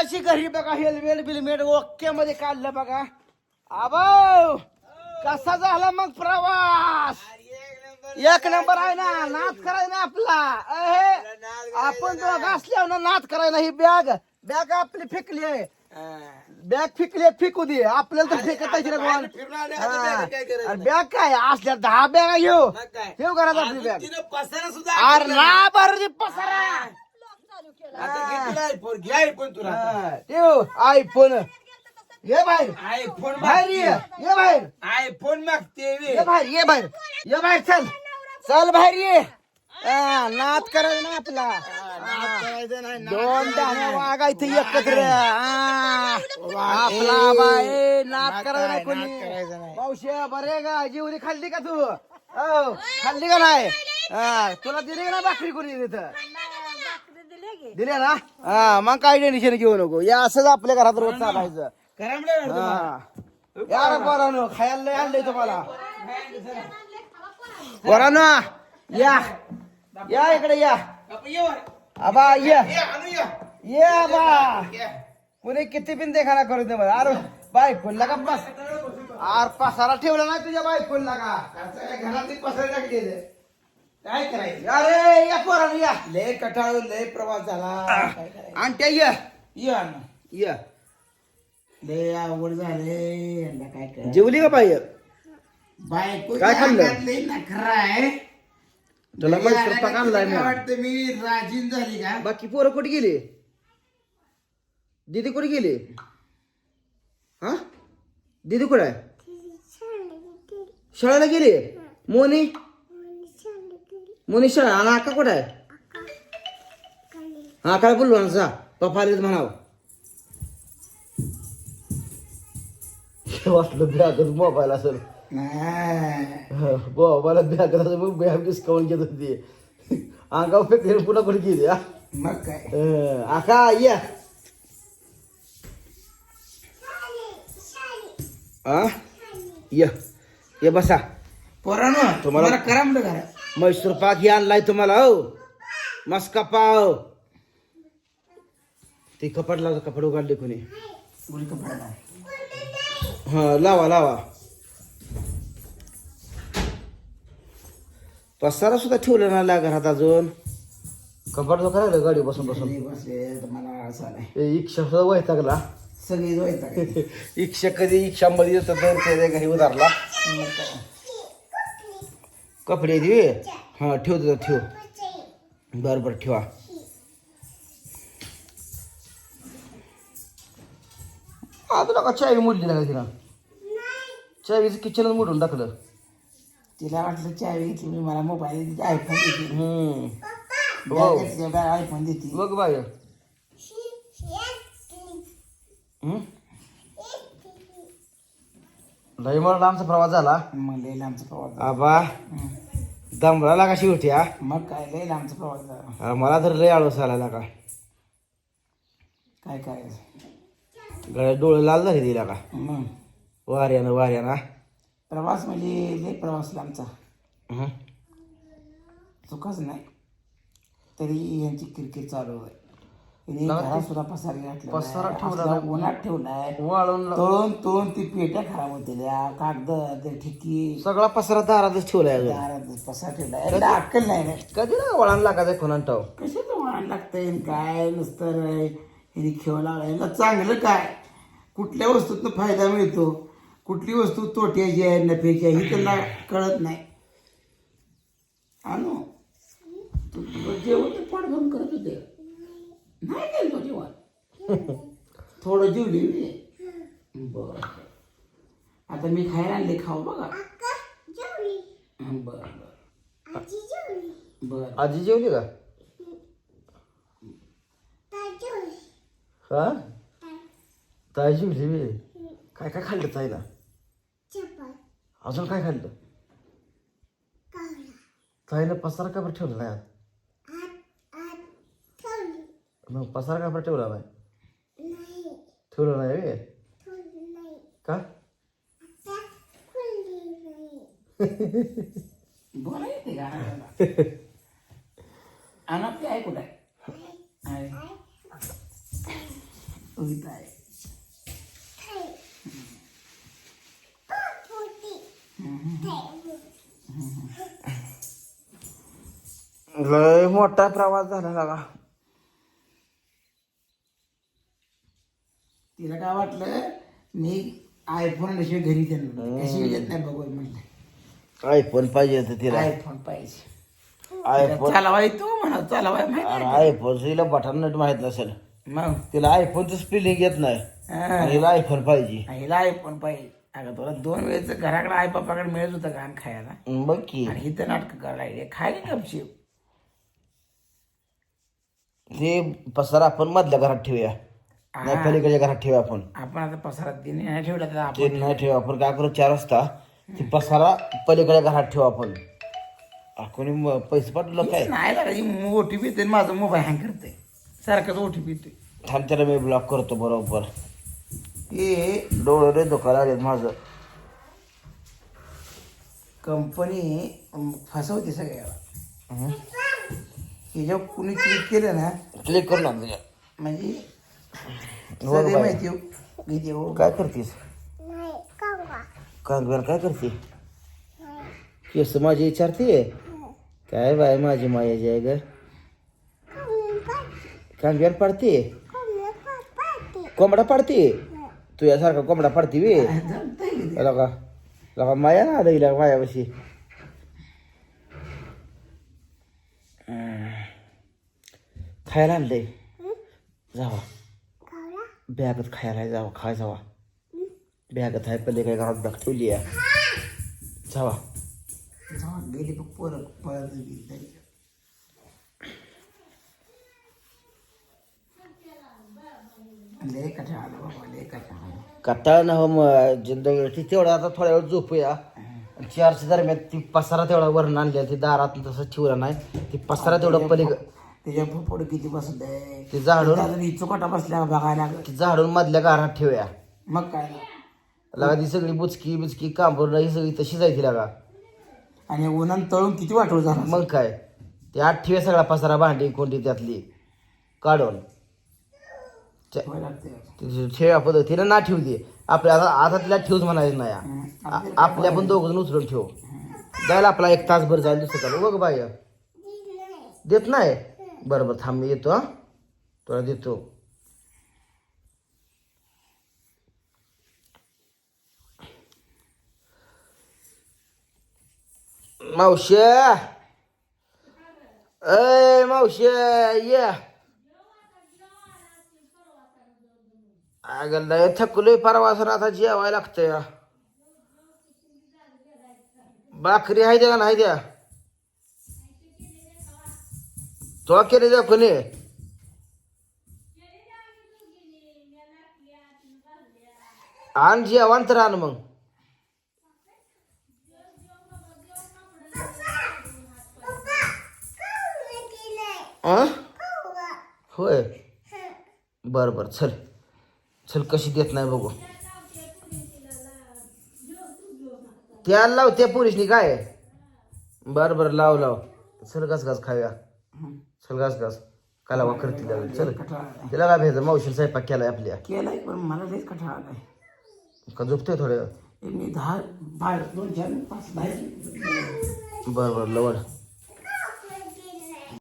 आलाशी घरी बघा helmet बिलमेट okay मध्ये काढलं बघा. आबाव कसा झाला मग प्रवास? एक नंबर आहे ना नाच करायला ना आपला. अहे, आपण दोघं असल्यावर ना नाच करायला ही बॅग बॅग आपली फेकली आहे. बॅग फेकली आहे, फेकू दे. आपल्याला तर फेकत आहे गोवान फिरून आले, आता bag काय करायचं? बॅग काय? असल्या दहा बॅग घेऊ? ठेव घरात आपली बॅग अरे ना बरं पसारा. आता तुला आता. हा, ठेव आयफोन ये बाहेर. iPhone बाहेर ये. मागते. ये बाहेर. iPhone मागते बे. ये बाहेर ये बाहेर. ये बाहेर चल. चल बाहेर ये. हा, नाद करायचा ना आपला. नाद करायचं नाही, नाद दोन दाण्या वागायचं एकत्र. हा. आपला बाय नाद करायचं नाही नाद कोणी करायचं नाही. पावशे बरे का? जेवढी खाल्ली का तू? हो खाल्ली का नाही? हा, तुला दिली का ना भाकरी कोणी तिथं दिल्या ना? हा मग काय टेन्शन घेऊ नको. या असंच आपल्या घरात रोज चालायचं. ना? हा. या रे पोरांनो खायला लय आणलंय तुम्हाला. पोरांनो. या. या इकडे या. आपण ये वर. आबा या. ये, आबा. कुणी किती बिन देखाना करू दे मला अरे बाय खोलला का बस आर पसारा ठेवला नाही तुझ्या बाय खोलला का? घरातली पसरा टाकली आहे. काय करायचं? अरे या पोरांनो या. लय कटाळ लय प्रवास झाला. काय करायचं? आणि त्या ये. ये अण्णा. ये. लय आवड झाले. यांना काय करायचं? जेवली का बाई? बायको काय खाल्लं? नखरा आहे. तुला पण स्वयंपाक आणलाय. वाटतं मी राजीन झाली का? बाकी पोरं कुठे गेली? दीदी कुठे गेली? हा? दीदी कुठे आहे? शाळेला गेली? मोनी? मोनी शाळा आणि आका कुठे आहे? हा काय बोललो ना जा. पप्पा आले म्हणाव. वाटलं बॅगच मोबाईल असेल. नाही. मोबाईल बॅग असेल मग बॅग डिस्काउंट घेत होती. अंगाव फेकले पुन्हा कुठे गेली हा? मग काय? आका या. आ? या. ये बसा. पोरानो तुम्हाला- तुम्हाला करमलं घरा म्हैसूर पाक हे आणलाय तुम्हाला हो. मस्का पाव ते कपड लावलं कपड उघडले कोणी. हा लावा लावा. पसारा सुद्धा ठेवला ना ला घरात अजून. कपड जो करायला गाडी बसून बसून. बसले मला असं नाही. ते इक्षा सुद्धा वैतागला सगळी इक्षा कधी इक्षामध्ये येतं तर ते काही उधारला कपडे दे. हा ठेव तुझा ठेव. बरं बरं ठेवा आता का चावी मोडली ना तिला? चावीचं किचनच मोडून टाकलं. तिला वाटलं चावी तुम्ही मला मोबाईल देते आयफोन देते. हम्म. हो. बॅग घेतली, बॅग आयफोन देते. बघ बाय. हम्म? लय मला लांबचा प्रवास झाला. मग लय लांबचा प्रवास झाला. आबा हं. दमला लागा शेवटी हा? मग काय लय लांबचा प्रवास झाला. अरे मला तर लय आळस आला लागा काय करायचं गळ्यात डोळे लाल झाले दिला का? मग? वाऱ्यानं वाऱ्यानं प्रवास म्हणजे लय प्रवास लांबचा. हं. चुकच नाही. तरी यांची क्रिकेट चालू आहे. यांनी लगा घरात सुद्धा पसार घातला पसारा ठेवला उन्हात ठेवलाय वाळून ला- तोन तोन ती पेट्या खराब होतेल्या कागद ते ठिकी सगळा पसरा दारातच ठेवलाय अजून दारात पसार ठेवलाय एकदा अक्कल नाही रे. कधी ना वळण लागायचं खोनान टाव कशाचं वाहन लागतंय? काय? नुसतं रे. यांनी खेळ लावायला चांगलं काय? कुठल्या वस्तूतनं फायदा मिळतो? कुठली वस्तू तोट्याची आहे नफ्याची आहे ही त्यांना कळत नाही. आणू? तू जेवण तर भरून करत होते. नाही केलं तो जेवण थोडं जेवली मी. बर. आता मी खायला आणले खाऊ बघा. बर बर. बर. आजी जेवली का? हा? ताई जेवली मी काय काय खाल्लं ताईला? अजून काय खाल्लं? ताईनं पसारा का बरं ठेवला नाही आत? मग पसारा का बरं ठेवला नाही? ठेवलं नाही बे? का? बोला येते का? अनापली आहे कुठे? आहे. तो इथं आहे. लय मोठा प्रवास झाला लागा तिला काय वाटलं मी आयफोन आणल्याशिवाय घरी त्यांना कशी येत नाही बघू म्हटलं आयफोन पाहिजे होतं तिला. आयफोन पाहिजे. आयफोन चालवाय तू म्हणा चालवाय माहिती अरे आयफोन तिला बटन नट माहीत नसेल. मग? तिला आयफोनचं स्पेलिंग येत नाही. हा. आणि हिला आयफोन पाहिजे. हिला आयफोन पाहिजे. अगं तुला दोन वेळेचं घराकडे आई बापाकडे मिळत होतं घाण खायला? बघ की. आणि इथं नाटकं करायला लागले. खाय की गपशीप? ते पसारा आपण मधल्या घरात ठेवूया. नाही पलीकडच्या घरात ठेवूया आपण आपण आता पसारात दिने नाही ठेवला तर आपण ते नाही ठेवू आपण काय करू चार वाजता ती पसारा पलीकडच्या घरात ठेवू आपण आ, कोणी म- पैसे पाठवलं काय? नाही लागायची ओ टी पी येते माझा मोबाईल हँग करते सारखाच ओ टी पी येते थांब त्याला मी ब्लॉक करतो बरोबर. हे डोळे रे दुखायला आलेत माझं. कंपनी फसवते सगळ्याला. ह्याच्यावर कुणी क्लिक केलं ना क्लिक करू ना तुझ्या म्हणजे हो सगळे. माहिती हो किती हो काय करतेस? कांगव्याला काय करते केस माझी विचारते? काय बाय माझी मायाची आहे ग. कांगव्याला पाडते? कोंबडा पाडते? तुझ्यासारखा कोंबडा पाडते वे. लगा लगा माया ना आलं हिला मायापाशी. खायला आणलंय. जावा. बॅगत खायला जावा खाय जावा बॅगत आहे पहिले काय घरात बॅग ठेवली आहे जावा जेव्हा गेली बघ पोरं पळत गेली कटाळ ना हो मग जिंदगी तेवढा आता थोड्या वेळ झोपूया चारच्या दरम्यान ती पसारा तेवढा वरण आणल्या ती दारात तसं ठेवला नाही ती पसारा तेवढं पलीक त्याच्या पुढे किती बसत आहे ती झाडून चुकाटा बसल्या बघायला लागलं. ती झाडून मधल्या घरात ठेवूया. मग काय लगा ती सगळी बुचकी बिचकी कांबूर ही सगळी तशी जायची लागा. आणि उन्हान तळून किती वाटोळ झाला? मग काय? ते आठ ठेव्या सगळा पसारा भांडी कोणती त्यातली. काढून. लागते ती ठेव्या पद्धतीनं ना ठेवू दे. आपल्या आता आता तिला ठेवूच म्हणायचं नाही आ- आपल्या पण दोघं जण उचलून ठेवू. जायला आपला एक तासभर जाईल दुसरं चालू. बघ बाय देत नाही. बरं बरं थांब मी येतो हा. तुला देतो. मावशे. अय मावशे ये. अगं लय थकलोय परवासन आता जेवायला लागतंय. भाकरी आहे द्या का नाही द्या? तो केले जा कोणी आण जेवण तर आण मग होय बर बर चल चल कशी देत नाही बघू त्याला लाव त्या पोलिसनी काय बर बर लाव लाव चल घास घास खाऊया चल घास घास. काला वा करतील लागेल. चल. तिला काय भेटलं? मावशी स्वयंपाक केलाय आपल्या. केलाय पण मला लयच कठा आलाय. का झोपतोय थोड्या? मी दहा बाहेर दोन चार पाच दहा बर बर लवड.